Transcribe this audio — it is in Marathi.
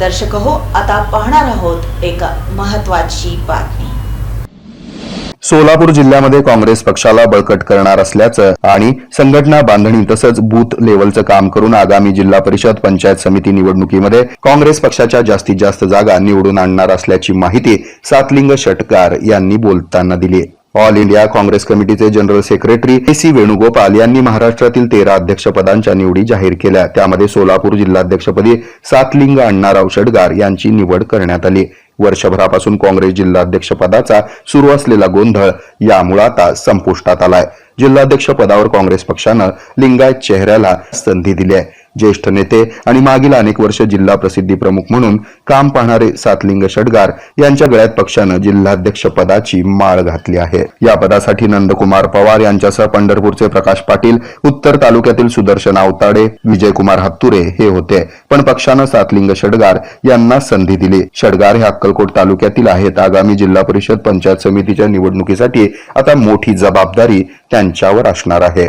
दर्शक हो आता पाहणार आहोत एक महत्वाची बातमी. सोलापूर जिल्ह्यामध्ये काँग्रेस पक्षाला बळकट करणार असल्याचं आणि संघटना बांधणी तसंच बूथ लेवलचं काम करून आगामी जिल्हा परिषद पंचायत समिती निवडणुकीमध्ये काँग्रेस पक्षाच्या जास्तीत जास्त जागा निवडून आणणार असल्याची माहिती सातलिंग षटकार यांनी बोलताना दिली. ऑल इंडिया काँग्रेस कमिटीचे general secretary A C Venugopal यांनी महाराष्ट्रातील तेरा अध्यक्षपदांच्या निवडी जाहीर केल्या. त्यामध्ये सोलापूर जिल्हाध्यक्षपदी सातलिंग अण्णाराव षडगार यांची निवड करण्यात आली. वर्षभरापासून काँग्रेस जिल्हाध्यक्षपदाचा सुरू असलेला गोंधळ यामुळे आता संपुष्टात आलाय. जिल्हाध्यक्षपदावर काँग्रेस पक्षानं लिंगायत चेहऱ्याला संधी दिली आहे. ज्येष्ठ नेते आणि मागील अनेक वर्ष जिल्हा प्रसिद्धी प्रमुख म्हणून काम पाहणारे सातलिंग षडगार यांच्या गळ्यात पक्षानं जिल्हाध्यक्ष पदाची माळ घातली आहे. या पदासाठी नंदकुमार पवार यांच्यासह पंढरपूरचे प्रकाश पाटील उत्तर तालुक्यातील सुदर्शन आवताडे विजयकुमार हत्तुरे हे होते. पण पक्षानं सातलिंग षडगार यांना संधी दिली. षडगार हे अक्कलकोट तालुक्यातील आहेत. आगामी जिल्हा परिषद पंचायत समितीच्या निवडणुकीसाठी आता मोठी जबाबदारी त्यांच्यावर असणार आहे.